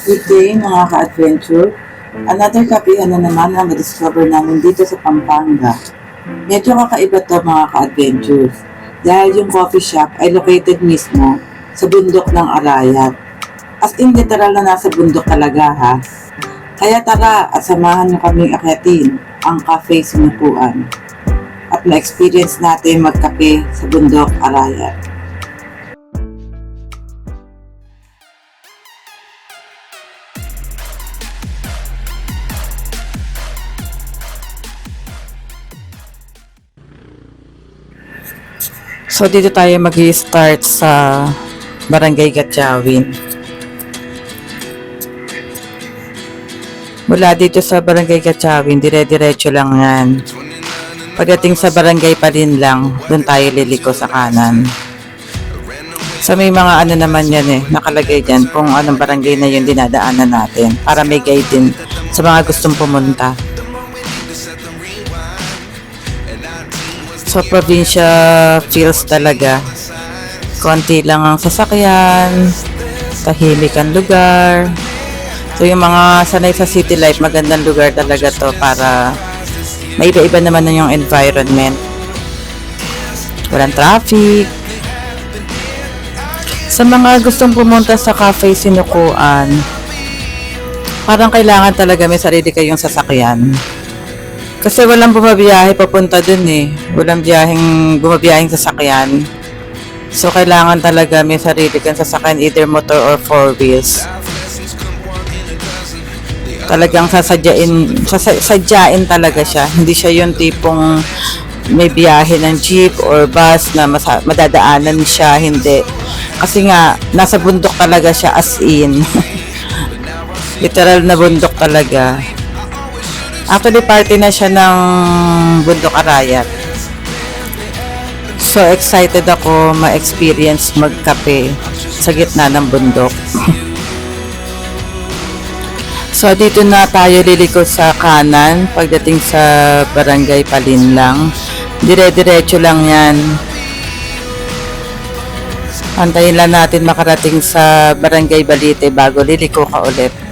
Good day mga ka-adventure. Another kapihan na naman ang na-discover namin dito sa Pampanga. Medyo kakaiba to mga ka-adventures dahil yung coffee shop ay located mismo sa bundok ng Arayat. As in literal na nasa bundok talaga ha. Kaya tara at samahan niyo kaming akyatin ang cafe sinupuan at na-experience natin magkape sa bundok Arayat. So dito tayo mag start sa Barangay Gatchawin. Mula dito sa Barangay Gatchawin, dire-diretso lang yan. Pagdating sa barangay pa rin lang, doon tayo liliko sa kanan. So may mga ano naman yan eh, nakalagay dyan kung anong barangay na yun dinadaanan natin para may guide din sa mga gustong pumunta. Sa probinsya feels talaga. Konti lang ang sasakyan, tahimik ang lugar. So yung mga sanay sa city life, magandang lugar talaga to para may iba-iba naman na yung environment. Walang traffic. Sa mga gustong pumunta sa cafe sinukuan, parang kailangan talaga may sarili kayong sasakyan. Kasi walang bumabiyahe papunta dun eh. Walang biyaheng, bumabiyaheng sasakyan. So, kailangan talaga may sarili kang sasakyan, either motor or four wheels. Talagang sasadyain, sasa- sadyain talaga siya. Hindi siya yung tipong may biyahe ng jeep or bus na masa- madadaanan siya, hindi. Kasi nga, nasa bundok talaga siya as in. Literal na bundok talaga. Actually, party na siya ng Bundok Arayat. So, excited ako ma-experience magkape sa gitna ng bundok. so, dito na tayo liliko sa kanan pagdating sa Barangay Palinlang. Dire-diretso lang yan. Antayin lang natin makarating sa Barangay Balite bago liliko ka ulit.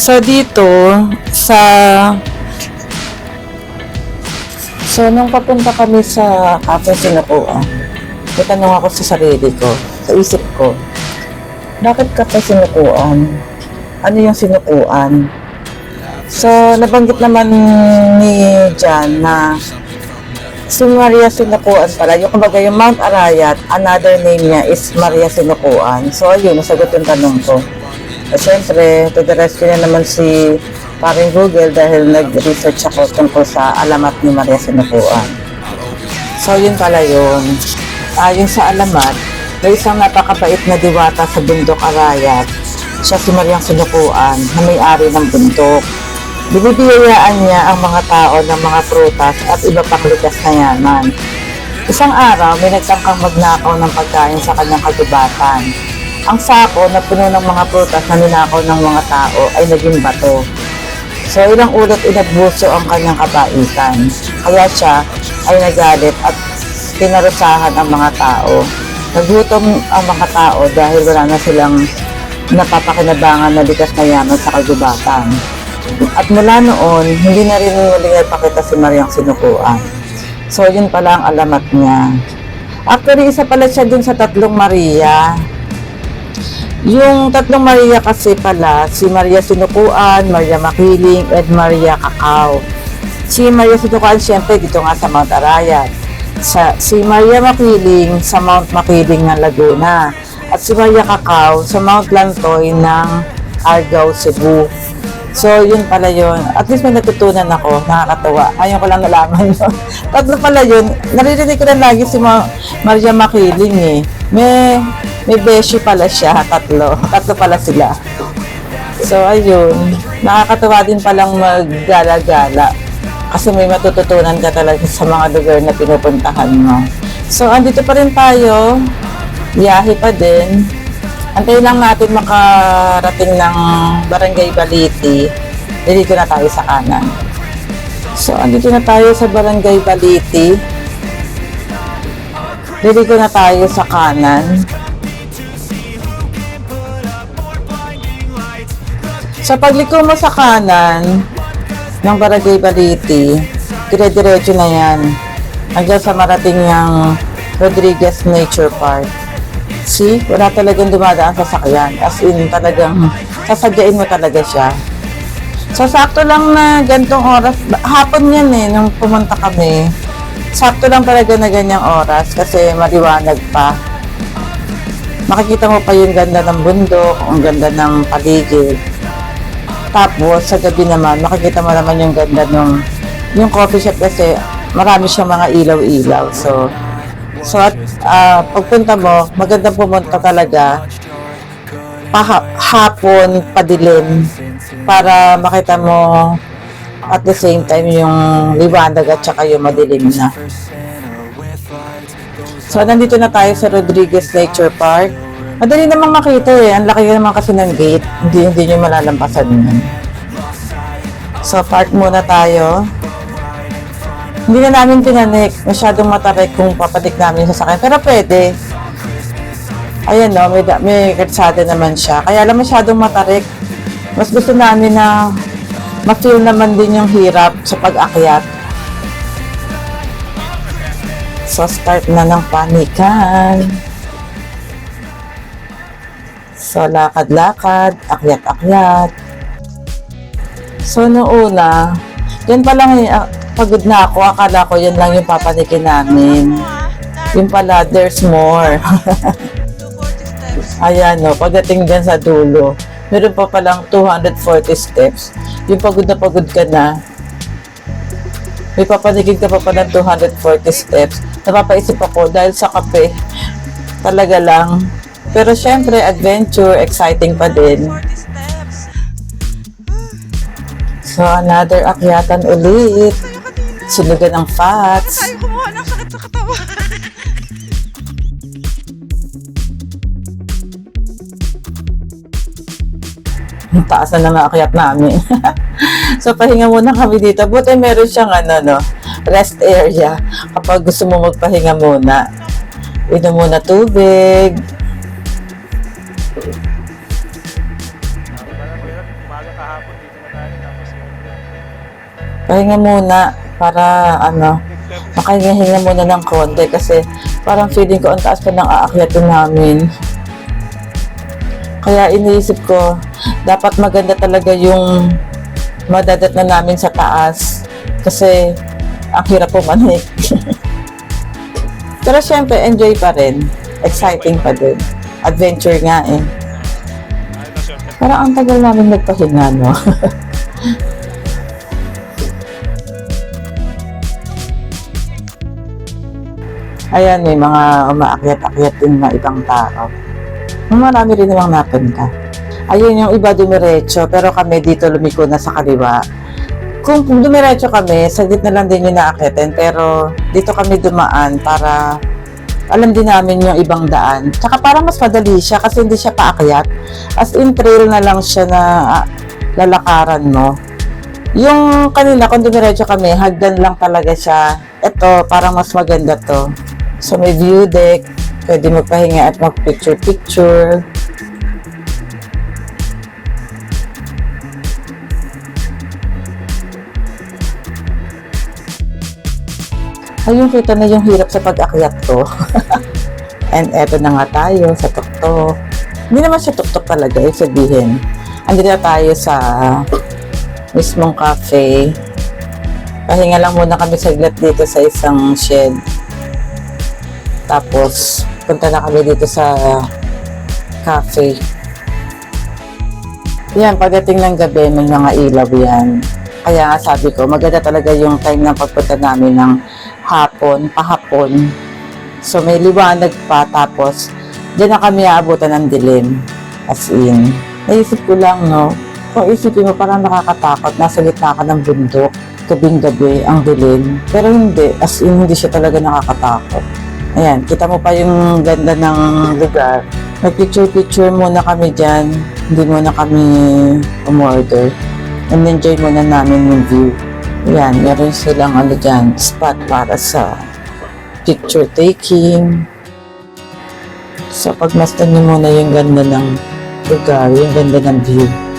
So dito sa So nung papunta kami sa Cafe Sinukuan, may tanong ako sa sarili ko, sa isip ko, bakit Cafe Sinukuan? Ano yung sinukuan? So nabanggit naman ni Jan na si Maria Sinukuan pala, yung kumbaga yung Mount Arayat, another name niya is Maria Sinukuan. So ayun, nasagot yung tanong ko. At syempre, the rescue na naman si paring Google dahil nag-research ako tungkol sa alamat ni Maria Sinukuan. So, yun pala yun. Ayon sa alamat, may isang napakabait na diwata sa bundok Arayat. Siya si Mariang Sinukuan na may-ari ng bundok. Binibiyayaan niya ang mga tao ng mga prutas at iba pang likas na yaman. Isang araw, may nagtangkang magnakaw ng pagkain sa kanyang kagubatan. Ang sako na puno ng mga prutas na ninakaw ng mga tao ay naging bato. So ilang ulit inagbuso ang kanyang kabaitan. Kaya siya ay nagalit at pinarusahan ang mga tao. Nagutom ang mga tao dahil wala na silang napapakinabangan na likas na yaman sa kagubatan. At mula noon, hindi na rin muling nagpakita si Mariang Sinukuan. So yun pala ang alamat niya. Actually, isa pala siya dun sa tatlong Maria. Yung tatlong Maria kasi pala, si Maria Sinukuan, Maria Makiling, at Maria Kakao. Si Maria Sinukuan, siyempre, dito nga sa Mount Arayat. Sa, si Maria Makiling sa Mount Makiling ng Laguna. At si Maria Kakao sa Mount Lantoy ng Argao, Cebu. So, yun pala yun. At least may natutunan ako. Nakakatawa. Ayaw ko lang nalaman yun. Tatlo pala yun. Naririnig ko na lagi si Ma- Maria Makiling eh. May, may beshi pala siya. Tatlo. Tatlo pala sila. So, ayun. Nakakatawa din palang maggala-gala. Kasi may matututunan ka talaga sa mga lugar na pinupuntahan mo. So, andito pa rin tayo. Biyahe pa din. Antayin lang natin makarating ng Barangay Baliti. Dito na tayo sa kanan. So, andito na tayo sa Barangay Baliti. Dito na tayo sa kanan. Sa pagliko mo sa kanan ng Barangay Baliti, dire-diretso na yan. Hanggang sa marating yung Rodriguez Nature Park. See, wala talagang dumadaan sa sakyan. As in, talagang sasadyain mo talaga siya. So, sakto lang na gantong oras. Hapon yan eh, nung pumunta kami. Sakto lang talaga na ganyang oras kasi maliwanag pa. Makikita mo pa yung ganda ng bundok, ang ganda ng paligid. Tapos, sa gabi naman, makikita mo naman yung ganda ng yung coffee shop kasi marami siyang mga ilaw-ilaw. So, so at ah, pagpunta mo, magandang pumunta talaga paha- hapon, padilim, para makita mo at the same time yung liwanag at saka yung madilim na. So, nandito na tayo sa Rodriguez Nature Park. Madali namang makita eh. Ang laki naman kasi ng gate. Hindi, hindi nyo malalampasan yun. So, park muna tayo. Hindi na namin pinanik. Masyadong matarik kung papatik namin sa sakyan. Pero pwede. Ayan no, may, may kalsada naman siya. Kaya lang masyadong matarik. Mas gusto namin na ma-feel naman din yung hirap sa pag-akyat. So, start na ng panikan. So, lakad-lakad, akyat-akyat. So, noong una, yan pa lang, eh, ah, pagod na ako. Akala ko yan lang yung papanikin namin. Yung pala, there's more. Ayan, no, pagdating dyan sa dulo, meron pa palang 240 steps. Yung pagod na pagod ka na, may papanikig ka pa pala 240 steps. Napapaisip ako dahil sa kape, talaga lang. Pero syempre, adventure, exciting pa din. So, another akyatan ulit. Sulugan ng fats. Ayaw kumuha ng sakit sa katawan. Ang taas na naman akyat namin. so, pahinga muna kami dito. Buti meron siyang ano, no, rest area. Kapag gusto mo magpahinga muna. Inom muna tubig. Pahinga muna para ano, makahinga-hinga muna ng konti kasi parang feeling ko ang taas pa ng aakyatin namin. Kaya iniisip ko, dapat maganda talaga yung madadat na namin sa taas. Kasi ang hirap pumanik. Pero syempre, enjoy pa rin. Exciting pa din. Adventure nga eh. Parang ang tagal namin nagpahinga, no? Ayan, may mga umaakyat-akyat din na ibang tao. Marami rin namang napunta. Ayun yung iba dumiretso, pero kami dito lumiko na sa kaliwa. Kung dumiretso kami, saglit na lang din yung naakyatin, pero dito kami dumaan para alam din namin yung ibang daan. Tsaka parang mas madali siya kasi hindi siya paakyat. As in trail na lang siya na ah, lalakaran mo. Yung kanila, kung dumiretso kami, hagdan lang talaga siya. Ito, parang mas maganda to. So may view deck, pwede magpahinga at mag-picture-picture. Ayun, kita na yung hirap sa pag-akyat ko. And eto na nga tayo sa tuktok. Hindi naman siya tuktok talaga, eh, sabihin. Andito na tayo sa mismong cafe. Pahinga lang muna kami saglit dito sa isang shed. Tapos, punta na kami dito sa cafe. Yan, pagdating ng gabi, may mga ilaw yan. Kaya nga sabi ko, maganda talaga yung time ng pagpunta namin ng hapon, pahapon. So, may liwanag pa, tapos, diyan na kami aabutan ng dilim. As in, naisip ko lang, no, kung isipin mo, parang nakakatakot, nasa gitna ka ng bundok, gabing-gabi, ang dilim. Pero hindi, as in, hindi siya talaga nakakatakot. Ayan, kita mo pa yung ganda ng lugar. Nag-picture-picture muna kami dyan. Hindi muna kami umorder. And enjoy muna namin yung view. Ayan, meron silang ano dyan, spot para sa picture taking. So, pagmastan niyo muna yung ganda ng lugar, yung ganda ng view.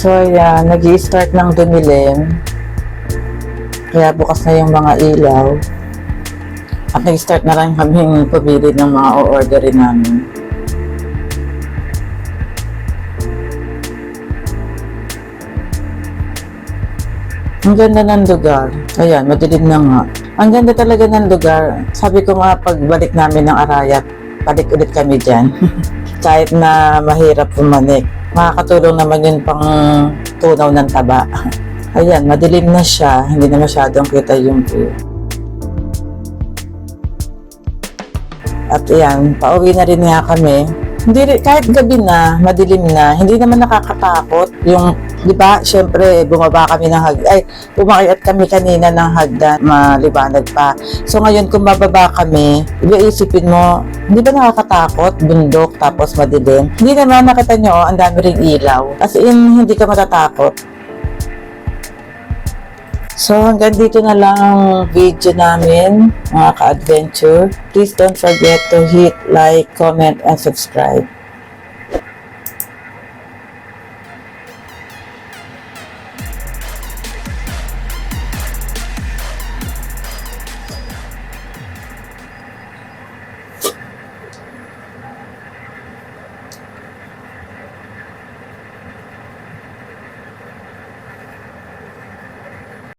So, ayan, nag start ng dumilim. Kaya bukas na yung mga ilaw. At nag-start na rin kaming pumili ng mga o-orderin namin. Ang ganda ng lugar. Ayan, madilim na nga. Ang ganda talaga ng lugar. Sabi ko nga, pagbalik namin ng Arayat, balik ulit kami dyan. Kahit na mahirap pumanik. Makakatulong naman yun pang tunaw ng taba. Ayan, madilim na siya. Hindi na masyadong kita yung view. At ayan, pauwi na rin nga kami. Hindi kahit gabi na, madilim na, hindi naman nakakatakot. Yung, di ba, syempre, bumaba kami ng hag, ay, bumakyat kami kanina ng hagdan, maliwanag pa. So ngayon, kung bababa kami, iisipin mo, hindi ba nakakatakot, bundok, tapos madilim? Hindi naman, nakita nyo, oh, ang dami ring ilaw. As in, hindi ka matatakot. So hanggang dito na lang ang video namin, mga ka-adventure. Please don't forget to hit like, comment, and subscribe.